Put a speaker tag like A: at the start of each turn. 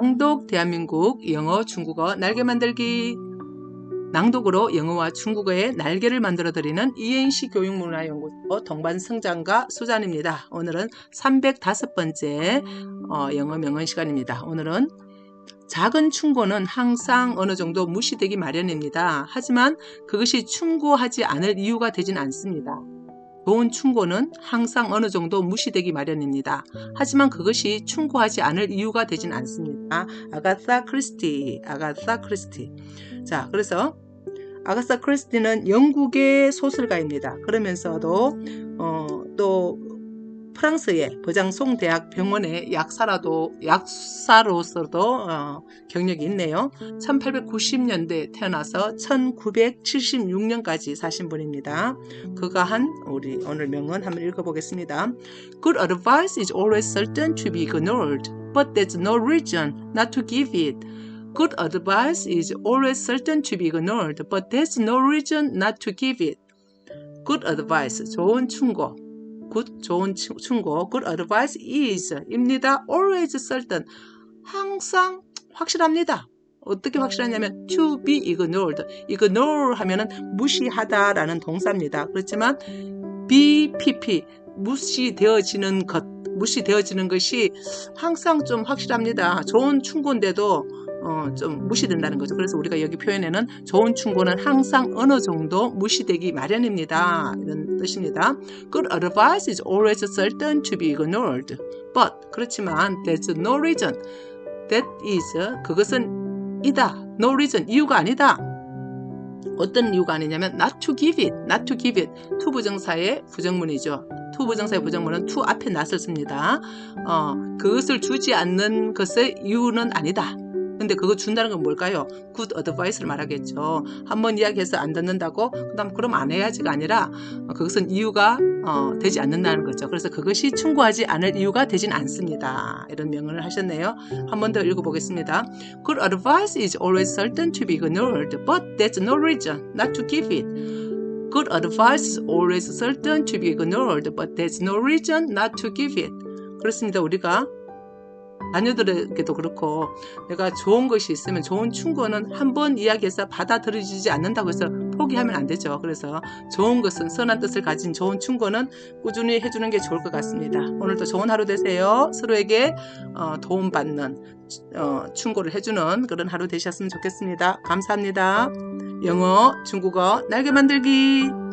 A: 낭독 대한민국 영어 중국어 날개 만들기 낭독으로 영어와 중국어의 날개를 만들어 드리는 이행시 교육문화연구소 동반성장가 수잔입니다. 오늘은 305번째 어, 영어 명언 시간입니다. 오늘은 작은 충고는 항상 어느 정도 무시되기 마련입니다. 하지만 그것이 충고하지 않을 이유가 되진 않습니다. 좋은 충고는 항상 어느 정도 무시되기 마련입니다. 하지만 그것이 충고하지 않을 이유가 되진 않습니다. 아가사 크리스티, 아가사 크리스티. 자, 그래서 아가사 크리스티는 영국의 소설가입니다. 그러면서도 어, 또 프랑스의 버장송 대학 병원의 약사라도 약사로서도 어, 경력이 있네요. 1890년대 태어나서 1976년까지 사신 분입니다. 그가 한 우리 오늘 명언 한번 읽어보겠습니다. Good advice is always certain to be ignored, but there's no reason not to give it. Good advice is always certain to be ignored, but there's no reason not to give it. Good advice, 좋은 충고. Good, 좋은 충- 충고. Good advice is, 입니다. always certain, 항상 확실합니다. 어떻게 확실하냐면 to be ignored. ignore 하면은 무시하다라는 동사입니다. 그렇지만 BPP, 무시되어지는 것, 무시되어지는 것이 항상 좀 확실합니다. 좋은 충고인데도 어, 좀 무시된다는 거죠. 그래서 우리가 여기 표현에는 좋은 충고는 항상 어느 정도 무시되기 마련입니다. 이런 뜻입니다. Good advice is always certain to be ignored. But 그렇지만 there's no reason. That is 그것은 이다. No reason 이유가 아니다. 어떤 이유가 아니냐면 not to give it, not to give it. to 부정사의 부정문이죠. to 부정사의 부정문은 to 앞에 씁니다. 어, 그것을 주지 않는 것의 이유는 아니다. 근데 그거 준다는 건 뭘까요? good advice를 말하겠죠. 한번 이야기해서 안 듣는다고 그다음 그럼 안 해야지가 아니라 어, 그것은 이유가 어, 되지 않는다는 거죠. 그래서 그것이 충고하지 않을 이유가 되진 않습니다. 이런 명언을 하셨네요. 한 번 더 읽어보겠습니다. Good advice is always certain to be ignored, but there's no reason not to give it. Good advice is always certain to be ignored, but there's no reason not to give it. 그렇습니다. 우리가 자녀들에게도 그렇고 내가 좋은 것이 있으면 좋은 충고는 한 번 이야기해서 받아들여지지 않는다고 해서 포기하면 안 되죠. 그래서 좋은 것은 선한 뜻을 가진 좋은 충고는 꾸준히 해주는 게 좋을 것 같습니다. 오늘도 좋은 하루 되세요. 서로에게 어, 도움받는 어, 충고를 해주는 그런 하루 되셨으면 좋겠습니다. 감사합니다. 영어, 중국어, 날개 만들기.